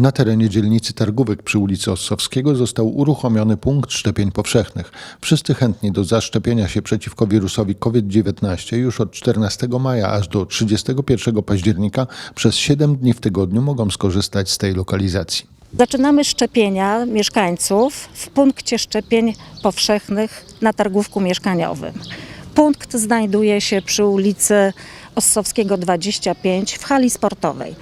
Na terenie dzielnicy Targówek przy ulicy Ossowskiego został uruchomiony punkt szczepień powszechnych. Wszyscy chętni do zaszczepienia się przeciwko wirusowi COVID-19 już od 14 maja aż do 31 października przez 7 dni w tygodniu mogą skorzystać z tej lokalizacji. Zaczynamy szczepienia mieszkańców w punkcie szczepień powszechnych na targówku mieszkaniowym. Punkt znajduje się przy ulicy Ossowskiego 25 w hali sportowej.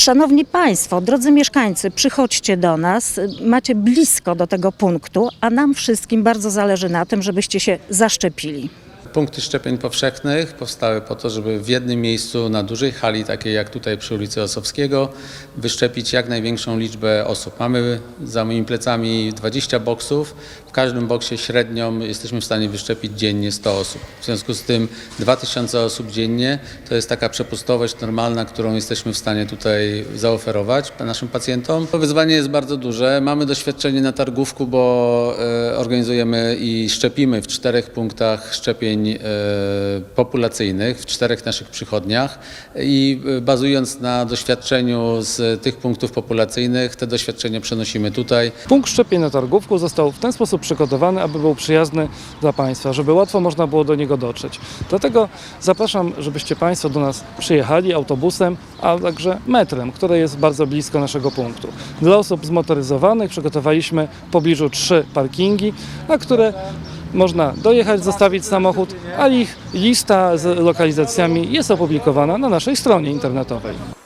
Szanowni Państwo, drodzy mieszkańcy, przychodźcie do nas. Macie blisko do tego punktu, a nam wszystkim bardzo zależy na tym, żebyście się zaszczepili. Punkty szczepień powszechnych powstały po to, żeby w jednym miejscu na dużej hali, takiej jak tutaj przy ulicy Osowskiego, wyszczepić jak największą liczbę osób. Mamy za moimi plecami 20 boksów. W każdym boksie średnią jesteśmy w stanie wyszczepić dziennie 100 osób. W związku z tym 2000 osób dziennie to jest taka przepustowość normalna, którą jesteśmy w stanie tutaj zaoferować naszym pacjentom. To wyzwanie jest bardzo duże. Mamy doświadczenie na targówku, bo e, organizujemy i szczepimy w czterech punktach szczepień e, populacyjnych, w czterech naszych przychodniach i e, bazując na doświadczeniu z tych punktów populacyjnych, te doświadczenia przenosimy tutaj. Punkt szczepień na targówku został w ten sposób przygotowany, aby był przyjazny dla Państwa, żeby łatwo można było do niego dotrzeć. Dlatego zapraszam, żebyście Państwo do nas przyjechali autobusem, a także metrem, które jest bardzo blisko naszego punktu. Dla osób zmotoryzowanych przygotowaliśmy w pobliżu trzy parkingi, na które można dojechać, zostawić samochód, a ich lista z lokalizacjami jest opublikowana na naszej stronie internetowej.